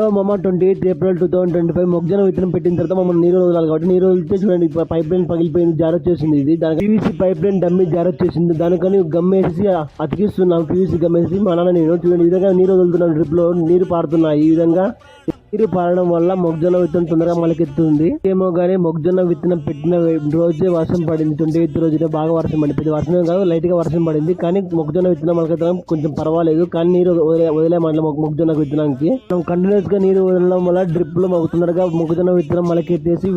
మమ్మ twenty eighth April two thousand twenty five మొగ్జన విత్తనం పెట్టిన తర్వాత మమ్మల్ని నీరు వదలాలి కాబట్టి నీరు వదిలితే చూడండి పైప్ లైన్ పగిలిపోయింది జార్ చేసింది ఇది. దానికి PVC pipe line dummy jar చేసింది దానికని గమ్ వేసి అతికిస్తున్నాం పీవీసీ గమ్ వేసి మా నాన్న నేను. చూడండి ఈ విధంగా నీరు వదులుతున్నాను డ్రిప్లో నీరు పారుతున్నాయి. ఈ విధంగా నీరు పారడం వల్ల మొగ్జొన్న విత్తనం తొందరగా మొలకెత్తుంది ఏమో కానీ మొగ్జొన్న విత్తనం పెట్టిన రోజే వర్షం పడింది. ట్వంటీ ఎయిత్ రోజునే బాగా వర్షం పడింది. పెద్ద వర్షం కాదు లైట్గా వర్షం పడింది. కానీ మొగ్జొన్న విత్తనం మొలకెత్తడం కొంచెం పర్వాలేదు. కానీ నీరు వదిలే వదిలేమంటే మొగ్జొన్న విత్తనానికి. మనం కంటిన్యూస్గా నీరు వదలడం వల్ల డ్రిప్లో తొందరగా మొగ్జొన్న విత్తనం మొలకెత్తేసి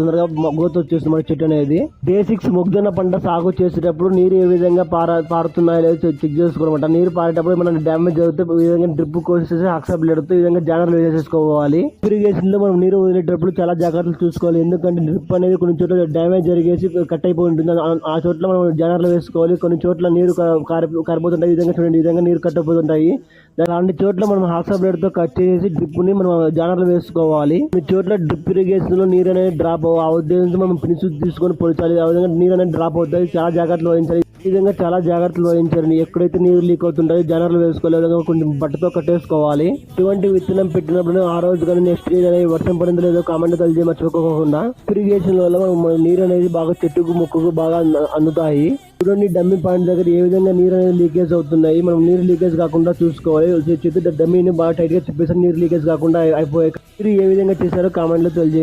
తొందరగా గ్రోత్ వచ్చేస్తుంది మన చెట్టు అనేది. డే సిక్స్ మొగ్జొన్న పంట సాగు చేసేటప్పుడు నీరు ఏ విధంగా పార పారుతున్నాయో లేదో చెక్ చేసుకోవాలన్నమాట నీరు పారేటప్పుడు మనం డ్యామేజ్ అవుతే ఈ విధంగా డ్రిప్ కోసేసి అక్సెప్ట్ ఈ విధంగా జానర్లు వేసేసుకోవాలి. ఇరిగేషన్లో మనం నీరు వదిలేటప్పుడు చాలా జాగ్రత్తలు చూసుకోవాలి. ఎందుకంటే డ్రిప్ అనేది కొన్ని చోట్ల డ్యామేజ్ జరిగేసి కట్ అయిపోయి ఉంటుంది ఆ- చోట్ల మనం జానర్లు వేసుకోవాలి. కొన్ని చోట్ల నీరు కా- కారిపోతుంటాయి. ఈ విధంగా చూడండి ఈ విధంగా నీరు కట్టపోతుంటాయి అలాంటి చోట్ల మనం హాక్సా బ్లేడ్తో కట్ చేసి డ్రిప్ని మనం జానర్లు వేసుకోవాలి. కొన్ని చోట్ల డ్రిప్ ఇరిగేషన్లో నీరు అనేది డ్రాప్ ఆ ఉద్దేశంతో మనం పినిసు తీసుకొని పొడిచాలి. ఆ విధంగా నీరు అనేది డ్రాప్ అవుతుంది. చాలా జాగ్రత్తలు వహించాలి. ఈ విధంగా చాలా జాగ్రత్తలు వహించారు ఎక్కడైతే నీరు లీక్ అవుతుంటాయో జనర్లు వేసుకోవాలి విధంగా కొంచెం బట్టతో కట్టేసుకోవాలి. ఇటువంటి విత్తనం పెట్టినప్పుడు ఆ రోజు కానీ నెక్స్ట్ డే కానీ వర్షం పడిందో లేదో కామెంట్ కలిసి మర్చిపోకుండా ఇరిగేషన్ వల్ల మనం నీరు అనేది బాగా చెట్టుకు మొక్కకు బాగా అందుతాయి. చూడండి డమ్మి పాయింట్ దగ్గర ఏ విధంగా నీరు అనేది లీకేజ్ అవుతున్నాయి. మనం నీరు లీకేజ్ కాకుండా చూసుకోవాలి. చెట్టు డమ్మీని బాగా టైట్గా చెప్పేసి నీరు లీకేజ్ కాకుండా అయిపోయాయి. మీరు ఏ విధంగా చేశారో కామెంట్లో తెలియజేయండి